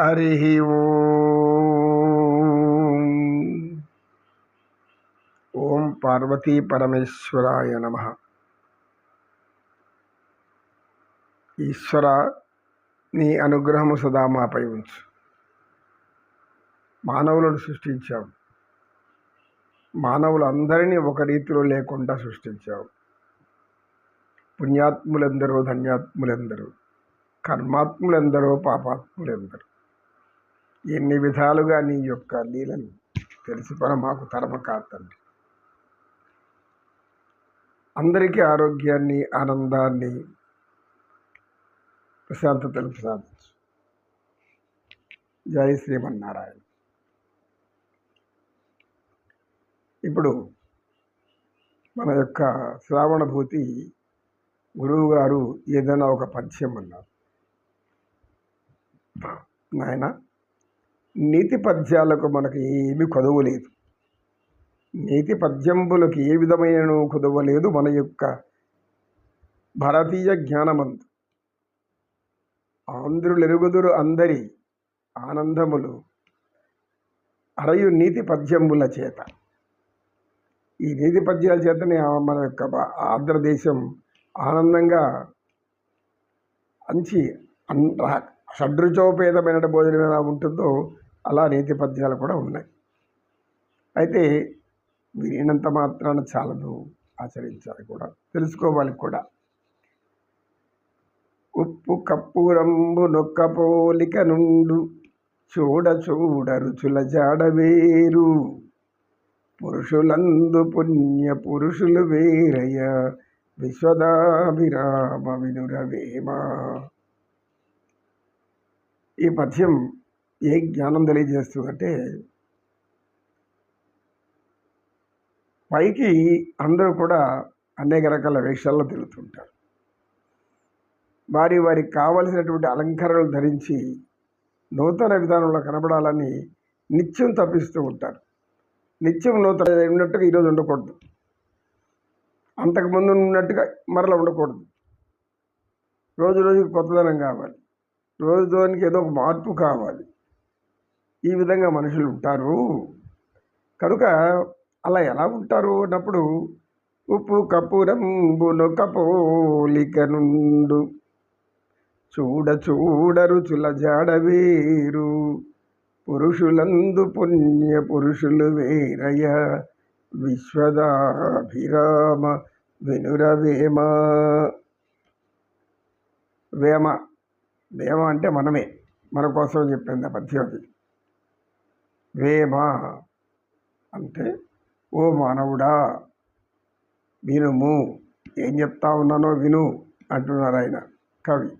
హరి ఓం. ఓం పార్వతీ పరమేశ్వరాయ నమ. ఈశ్వర నీ అనుగ్రహము సదా మాపై ఉంచు. మానవులను సృష్టించావు. మానవులందరినీ ఒక రీతిలో లేకుండా సృష్టించావు. పుణ్యాత్ములెందరో ధన్యాత్ములెందరో కర్మాత్ములెందరో పాపాత్ములెందరో. ఎన్ని విధాలుగా నీ యొక్క లీలను తెలుసుకొని మాకు తరమ కాదండి అందరికీ ఆరోగ్యాన్ని ఆనందాన్ని ప్రశాంతతను ప్రసాదించు. జై శ్రీమన్నారాయణ. ఇప్పుడు మన యొక్క శ్రావణభూతి గురువు గారు ఏదైనా ఒక పద్యం అన్నారు. నాయన నీతి పద్యాలకు మనకి ఏమి కొదవ లేదు. నీతి పద్యంబులకు ఏ విధమైన కొదవ లేదు మన యొక్క భారతీయ జ్ఞానమందు. ఆంధ్రులెరుగుదురు అందరి ఆనందములు అరయు నీతి పద్యంబుల చేత. ఈ నీతి పద్యాల చేతనే మన యొక్క ఆంధ్రదేశం ఆనందంగా అంచి అన్ షడ్రుచోపేతమైన భోజనం ఎలా ఉంటుందో అలా నీతి పద్యాలు కూడా ఉన్నాయి. అయితే వినినంత మాత్రాన చాలదు ఆచరించాలి కూడా తెలుసుకోవాలి కూడా. ఉప్పు కప్పురంబు నొక్క పోలిక నుండు చూడ చూడ రుచుల జాడవేరు పురుషులందు పుణ్య పురుషులు వేరయ్య విశ్వదాభిరామ వినురవేమా. ఈ పద్యం ఏ జ్ఞానం తెలియజేస్తుందంటే పైకి అందరూ కూడా అనేక రకాల వేషాల్లో తిరుగుతుంటారు. వారి వారికి కావలసినటువంటి అలంకరణలు ధరించి నూతన విధానంలో కనబడాలని నిత్యం తప్పిస్తూ ఉంటారు. నిత్యం నూతన ఉన్నట్టుగా ఈరోజు ఉండకూడదు. అంతకుముందు ఉన్నట్టుగా మరలా ఉండకూడదు. రోజు రోజుకి కొత్తదనం కావాలి. రోజు రోజుకి ఏదో ఒక మార్పు కావాలి. ఈ విధంగా మనుషులు ఉంటారు. కనుక అలా ఎలా ఉంటారు అన్నప్పుడు ఉప్పు కపురంబు నొకపోలిక నుండు చూడ చూడ రుచుల జాడవేరు పురుషులందు పుణ్య పురుషులు వేరయ. విశ్వదాభిరామ వినురవేమ వేమ. వేమ. అంటే మనమే. మన కోసం చెప్పింది ఆ పద్యం వేమ అంటే ఓ మానవుడా వినుము ఏం చెప్తా ఉన్నానో విను అంటున్నారు ఆయన కవి.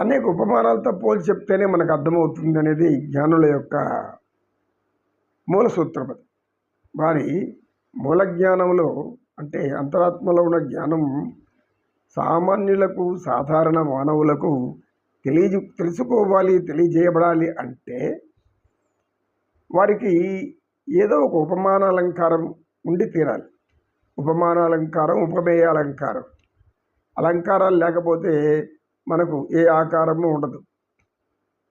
అనేక ఉపమానాలతో పోల్చి చెప్తేనే మనకు అర్థమవుతుంది అనేది జ్ఞానుల యొక్క మూల సూత్రం అది. వారి మూల జ్ఞానంలో అంటే అంతరాత్మలో ఉన్న జ్ఞానం సామాన్యులకు సాధారణ మానవులకు తెలియ తెలుసుకోవాలి తెలియజేయబడాలి అంటే వారికి ఏదో ఒక ఉపమానాలంకారం ఉండి తీరాలి. ఉపమానాలంకారం ఉపమేయాలంకారం. అలంకారాలు లేకపోతే మనకు ఏ ఆకారము ఉండదు.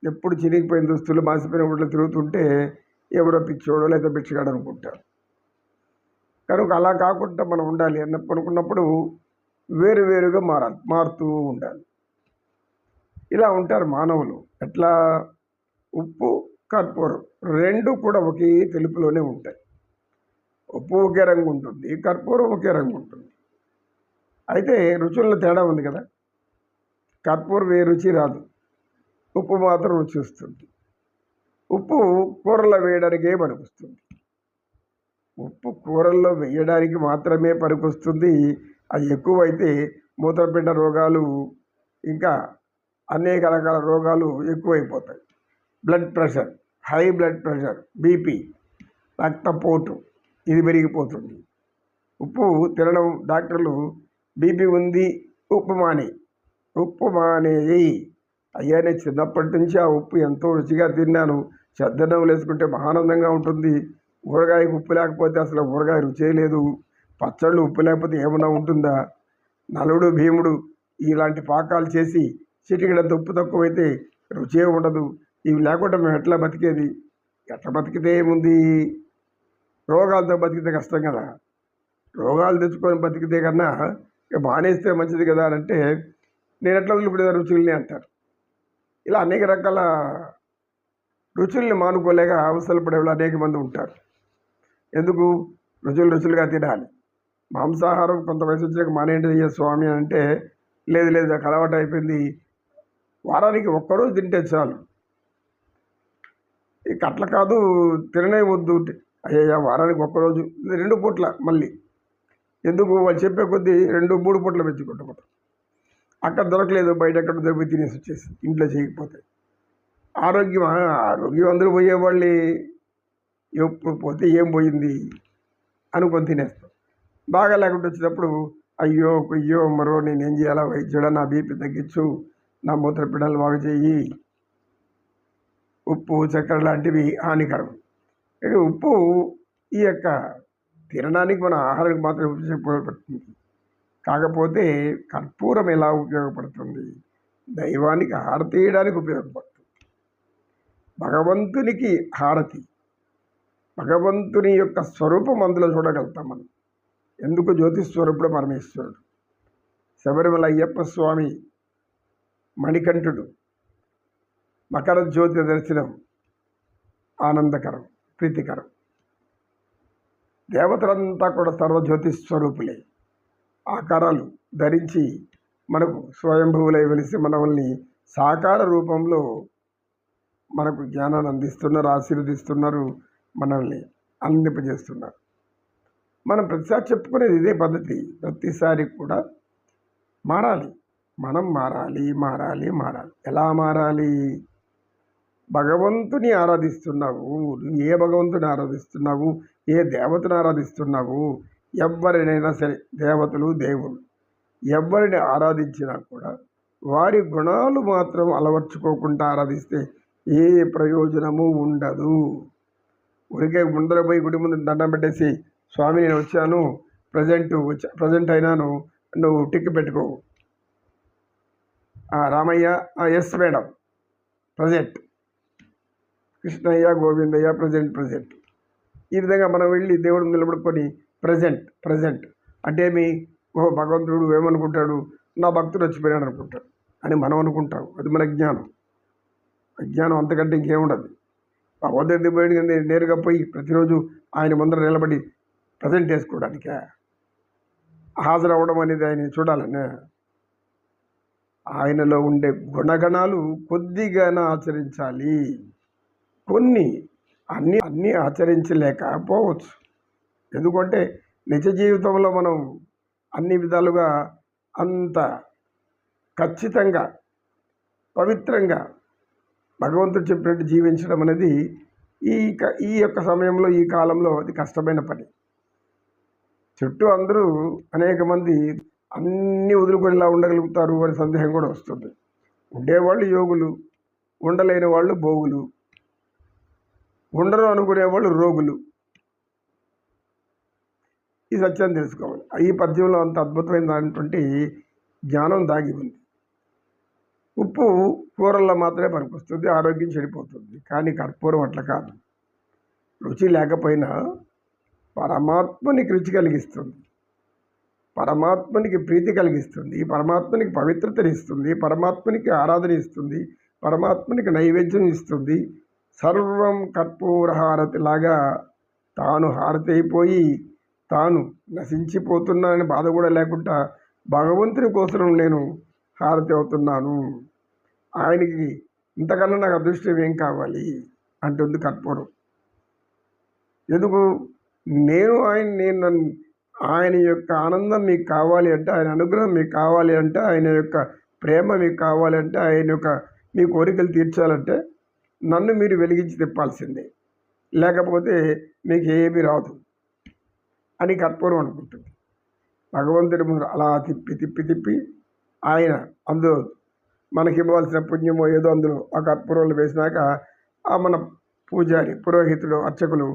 ఎప్పుడు చిరిగిపోయిన దుస్తులు మాసిపోయిన గుడ్లు తిరుగుతుంటే ఎవరో పిచ్చోడో లేదా పిచ్చగాడు అనుకుంటారు. కనుక అలా కాకుండా మనం ఉండాలి అన్నప్పుడు అనుకున్నప్పుడు వేరు వేరుగా మారాలి మారుతూ ఉండాలి. ఇలా ఉంటారు మానవులు. ఎట్లా? ఉప్పు కర్పూరం రెండు కూడా ఒకే తెలుపులోనే ఉంటాయి. ఉప్పు ఒకే రంగు ఉంటుంది కర్పూరం ఒకే రంగు ఉంటుంది. అయితే రుచుల్లో తేడా ఉంది కదా? కర్పూరం ఏ రుచి రాదు. ఉప్పు మాత్రం రుచి వస్తుంది. ఉప్పు కూరలో వేయడానికే పనికొస్తుంది. ఉప్పు కూరల్లో వేయడానికి మాత్రమే పనికొస్తుంది. అది ఎక్కువైతే మూత్రపిండ రోగాలు ఇంకా అనేక రకాల రోగాలు ఎక్కువైపోతాయి. Blood pressure high blood pressure BP రక్తపోటు ఇది పెరిగిపోతుంది. ఉప్పు తినడం డాక్టర్లు బీపీ ఉంది ఉప్పు మానే ఉప్పు మానేయి అయ్యా నేను చిన్నప్పటి నుంచి ఆ ఉప్పు ఎంతో రుచిగా తిన్నాను. చద్దన్నం వేసుకుంటే మహానందంగా ఉంటుంది. ఊరగాయకు ఉప్పు లేకపోతే అసలు ఊరగాయ రుచే లేదు. పచ్చళ్ళు ఉప్పు లేకపోతే ఏమైనా ఉంటుందా? నలుడు భీముడు ఇలాంటి పాకాలు చేసి చిటికడంత ఉప్పు తక్కువైతే రుచే ఉండదు. ఇవి లేకుండా మేము ఎట్లా బతికేది? ఎట్లా బతికితే ఏముంది? రోగాలతో బతికితే కష్టం కదా. రోగాలు తెచ్చుకొని బతికితే కన్నా ఇక మానేస్తే మంచిది కదా అని అంటే నేను ఎట్లా వదిలిపెడతా రుచుల్ని అంటారు. ఇలా అనేక రకాల రుచుల్ని మానుకోలేక అవసరం పడేవాళ్ళు అనేక మంది ఉంటారు. ఎందుకు? రుచులు రుచులుగా తినాలి. మాంసాహారం కొంత వయసు వచ్చాక మానేంటి స్వామి అని అంటే లేదు లేదు నాకు అలవాటు అయిపోయింది. వారానికి ఒక్కరోజు తింటే చాలు. ఇక అట్లా కాదు తిననే వద్దు. అయ్యా వారానికి ఒక్కరోజు. రెండు పూట్ల మళ్ళీ. ఎందుకు? వాళ్ళు చెప్పే కొద్దీ రెండు మూడు పూట్ల పెంచుకుంటాం అక్కడ దొరకలేదు బయట ఎక్కడ దొరికి తినేసి వచ్చేసి ఇంట్లో చేయకపోతే. ఆరోగ్యం ఆరోగ్యం అందరూ పోయేవాళ్ళు. ఎప్పుడు పోతే ఏం పోయింది? అనుకొని తినేస్తాం బాగా లేకుండా వచ్చేటప్పుడు అయ్యో అయ్యో మరో నేను ఏం చేయాలా? వైద్యుడా నా బీపీ తగ్గించు. నా మూత్రపిండాలు బాగు చేయి ఉప్పు చక్కెర లాంటివి హానికరం. ఇక ఉప్పు ఈ యొక్క తినడానికి మన ఆహారానికి మాత్రం ఉపయోగపడుతుంది. కాకపోతే కర్పూరం ఎలా ఉపయోగపడుతుంది? దైవానికి హారతి వేయడానికి ఉపయోగపడుతుంది. భగవంతునికి హారతి. భగవంతుని యొక్క స్వరూపం అందులో చూడగలుగుతాం మనం. ఎందుకు జ్యోతిస్వరూపుడు పరమేశ్వరుడు? శబరిమల అయ్యప్ప స్వామి మణికంఠుడు. మకర జ్యోతి దర్శనం ఆనందకరం ప్రీతికరం. దేవతలంతా కూడా సర్వజ్యోతి స్వరూపులే. ఆకారాలు ధరించి మనకు స్వయంభువులై వెలిసి మనల్ని సాకార రూపంలో మనకు జ్ఞానాన్ని అందిస్తున్నారు ఆశీర్వదిస్తున్నారు మనల్ని అందింపజేస్తున్నారు. మనం ప్రతిసారి చెప్పుకునేది ఇదే పద్ధతి. ప్రతిసారి కూడా మారాలి. మనం మారాలి మారాలి మారాలి. ఎలా మారాలి? భగవంతుని ఆరాధిస్తున్నావు. నువ్వు ఏ భగవంతుని ఆరాధిస్తున్నావు? ఏ దేవతను ఆరాధిస్తున్నావు? ఎవరినైనా సరే దేవతలు దేవుళ్ళు. ఎవరిని ఆరాధించినా కూడా వారి గుణాలు మాత్రం అలవర్చుకోకుండా ఆరాధిస్తే ఏ ప్రయోజనము ఉండదు. ఊరికే ముందర పోయి గుడి ముందు దండం పెట్టేసి స్వామి నేను వచ్చాను. ప్రజెంట్ వచ్చా ప్రజెంట్ అయినాను. నువ్వు tick పెట్టుకోవు Ramayya yes madam present Krishnayya Govindayya present present ఈ విధంగా మనం వెళ్ళి దేవుడు నిలబడుకొని ప్రజెంట్ ప్రజెంట్ అంటే మీ ఓ భగవంతుడు ఏమనుకుంటాడు? నా భక్తుడు వచ్చిపోయాడు అనుకుంటాడు. అని మనం అనుకుంటాం. అది మన జ్ఞానం. అజ్ఞానం అంతకంటే ఇంకేముండదు భగవంతుడి పోయి నేరుగా పోయి ప్రతిరోజు ఆయన ముందర నిలబడి ప్రజెంట్ చేసుకోవడానికే? హాజరవ్వడం అనేది ఆయన చూడాలనే ఆయనలో ఉండే గుణగణాలు కొద్దిగానే ఆచరించాలి. కొన్ని అన్ని అన్నీ ఆచరించలేకపోవచ్చు. ఎందుకంటే నిజ జీవితంలో మనం అన్ని విధాలుగా అంత ఖచ్చితంగా పవిత్రంగా భగవంతుడు చెప్పినట్టు జీవించడం అనేది ఈ క- ఈ యొక్క సమయంలో ఈ కాలంలో అది కష్టమైన పని. చుట్టూ అందరూ అనేక మంది అన్నీ వదులుకొని ఇలా ఉండగలుగుతారు అనే సందేహం కూడా వస్తుంది. ఉండేవాళ్ళు యోగులు ఉండలేని వాళ్ళు భోగులు ఉండరు అనుకునేవాళ్ళు రోగులు. ఈ సత్యాన్ని తెలుసుకోవాలి. ఈ పద్యంలో అంత అద్భుతమైనటువంటి జ్ఞానం దాగి ఉంది. ఉప్పు కూరల్లో మాత్రమే పనికొస్తుంది ఆరోగ్యం చెడిపోతుంది. కానీ కర్పూరం అట్లా కాదు. రుచి లేకపోయినా పరమాత్మనికి రుచి కలిగిస్తుంది. పరమాత్మనికి ప్రీతి కలిగిస్తుంది. పరమాత్మనికి పవిత్రతనిస్తుంది పరమాత్మనికి ఆరాధన ఇస్తుంది. పరమాత్మనికి నైవేద్యం ఇస్తుంది. సర్వం కర్పూర హారతి లాగా తాను హారతి అయిపోయి తాను నశించిపోతున్నానని బాధ కూడా లేకుండా భగవంతుని కోసం నేను హారతి అవుతున్నాను. ఆయనకి ఇంతకన్నా నాకు అదృష్టం ఏం కావాలి? అంటుంది కర్పూరం. ఎందుకు? నేను ఆయన నేను నన్ను ఆయన యొక్క ఆనందం మీకు కావాలి అంటే ఆయన అనుగ్రహం మీకు కావాలి అంటే ఆయన యొక్క ప్రేమ మీకు కావాలంటే ఆయన యొక్క మీ కోరికలు తీర్చాలంటే నన్ను మీరు వెలిగించి తిప్పాల్సిందే. లేకపోతే మీకు ఏమీ రాదు అని కర్పూరం అనుకుంటుంది. భగవంతుడి ముందు అలా తిప్పి తిప్పి తిప్పి ఆయన అందులో మనకి ఇవ్వాల్సిన పుణ్యమో ఏదో అందులో ఆ కర్పూరంలో వేసినాక ఆ మన పూజారి పురోహితుడు అర్చకులు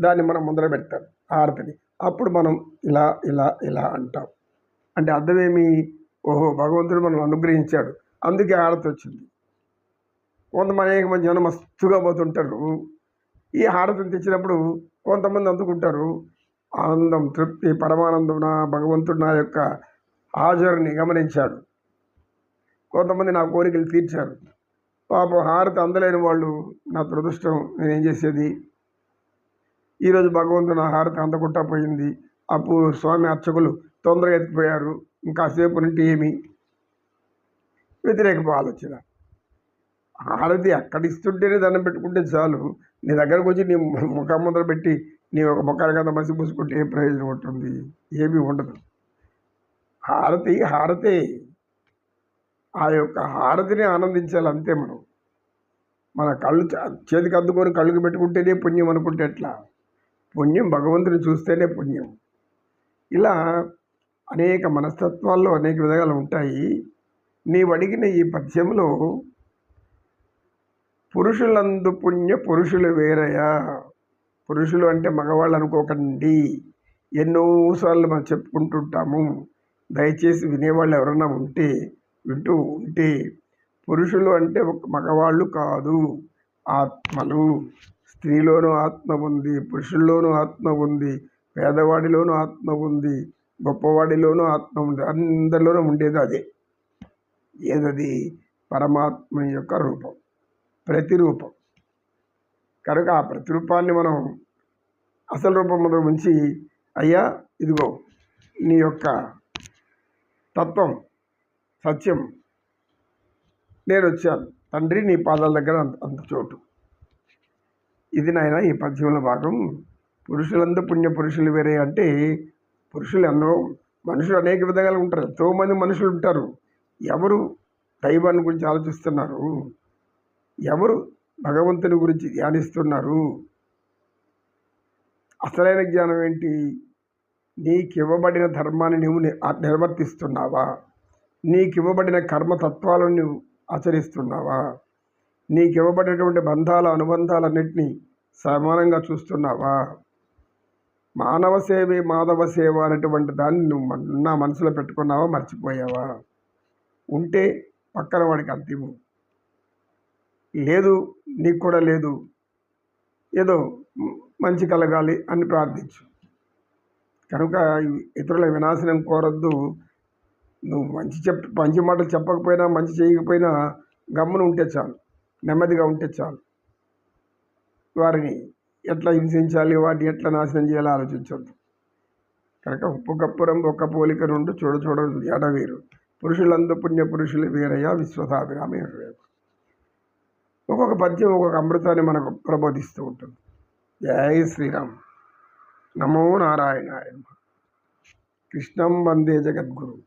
దాన్ని మనం ముందర పెడతారు ఆరతిని అప్పుడు మనం ఇలా ఇలా ఇలా అంటాం. అంటే అర్థమేమి? ఓహో భగవంతుడు మనం అనుగ్రహించాడు. అందుకే హారతి వచ్చింది కొంతమంది అనేక మంది జనం మస్తుగా పోతుంటారు. ఈ హారతిని తెచ్చినప్పుడు కొంతమంది అందుకుంటారు. ఆనందం తృప్తి పరమానందం నా భగవంతుడు నా యొక్క హాజరుని గమనించాడు. కొంతమంది నా కోరికలు తీర్చారు. పాపం హారతి అందలేని వాళ్ళు నా దురదృష్టం నేనేం చేసేది? ఈరోజు భగవంతుని నా హారతి అందకుండా పోయింది. అప్పుడు స్వామి అర్చకులు తొందరగా ఎత్తిపోయారు. ఇంకాసేపు నుండి ఏమి? వ్యతిరేక ఆలోచన. హారతి అక్కడ ఇస్తుంటేనే దండం పెట్టుకుంటే చాలు. నీ దగ్గరకు వచ్చి నీ ముఖం ముందర పెట్టి నీ ఒక ముఖాల కదా మసి పూసుకుంటే ఏ ప్రయోజనం ఉంటుంది? ఏమీ ఉండదు. హారతి హారతే. ఆ యొక్క హారతిని ఆనందించాలి అంతే మనం. మన కళ్ళు చేతికి అద్దుకొని కళ్ళుకి పెట్టుకుంటేనే పుణ్యం అనుకుంటే ఎట్లా? పుణ్యం భగవంతుని చూస్తేనే పుణ్యం. ఇలా అనేక మనస్తత్వాల్లో అనేక విధాలు ఉంటాయి. నీవు అడిగిన ఈ పద్యంలో పురుషులందు పుణ్య పురుషులు వేరయా? పురుషులు అంటే మగవాళ్ళు అనుకోకండి. ఎన్నోసార్లు మనం చెప్పుకుంటుంటాము. దయచేసి వినేవాళ్ళు ఎవరన్నా ఉంటే వింటూ ఉంటే పురుషులు అంటే ఒక మగవాళ్ళు కాదు ఆత్మలు. స్త్రీలోనూ ఆత్మ ఉంది పురుషుల్లోనూ ఆత్మ ఉంది పేదవాడిలోనూ ఆత్మ ఉంది గొప్పవాడిలోనూ ఆత్మ ఉంది అందరిలోనూ ఉండేది అదే. ఏదది? పరమాత్మ యొక్క రూపం ప్రతిరూపం. కనుక ఆ ప్రతిరూపాన్ని మనం అసలు రూపంలో ఉంచి అయ్యా ఇదిగో నీ యొక్క తత్వం సత్యం నేను వచ్చాను. తండ్రి నీ పాదాల దగ్గర అంత అంత చోటు. ఇది నాయన ఈ పద్యంలో భాగం. పురుషులందు పుణ్య పురుషులు వేరే అంటే పురుషులు ఎన్నో మనుషులు అనేక విధాలుగా ఉంటారు. ఎంతో మంది మనుషులు ఉంటారు. ఎవరు దైవాన్ని గురించి ఆలోచిస్తున్నారు? ఎవరు భగవంతుని గురించి ధ్యానిస్తున్నారు? అసలైన జ్ఞానం ఏంటి? నీకు ఇవ్వబడిన ధర్మాన్ని నువ్వు ని- నిర్వర్తిస్తున్నావా? నీకు ఇవ్వబడిన కర్మతత్వాలను నువ్వు ఆచరిస్తున్నావా? నీకు ఇవ్వబడినటువంటి బంధాల అనుబంధాలన్నింటినీ సమానంగా చూస్తున్నావా? మానవ సేవే మాధవ సేవ అనేటువంటి దాన్ని నువ్వు నా మనసులో పెట్టుకున్నావా మర్చిపోయావా? ఉంటే పక్కన వాడికి అంతిము లేదు నీకు కూడా లేదు. ఏదో మంచి కలగాలి అని ప్రార్థించు. కనుక ఇతరుల వినాశనం కోరద్దు. నువ్వు మంచి చెప్ మంచి మాటలు చెప్పకపోయినా మంచి చేయకపోయినా గమ్మున ఉంటే చాలు. నెమ్మదిగా ఉంటే చాలు. వారిని ఎట్లా హింసించాలి? వాటిని ఎట్లా నాశనం చేయాలో? ఆలోచించొద్దు. కనుక ఉప్పు కప్పురం ఒక్క పోలిక నుండి చూడ చూడ ఎడవేరు పురుషులందు పుణ్య పురుషులు వీరయ్య విశ్వసాభిరామి వేరు ఒక్కొక్క పద్యం ఒక్కొక్క అమృతాన్ని మనకు ప్రబోధిస్తూ ఉంటుంది. జై శ్రీరామ్. నమో నారాయణాయ కృష్ణం వందే జగద్గురు.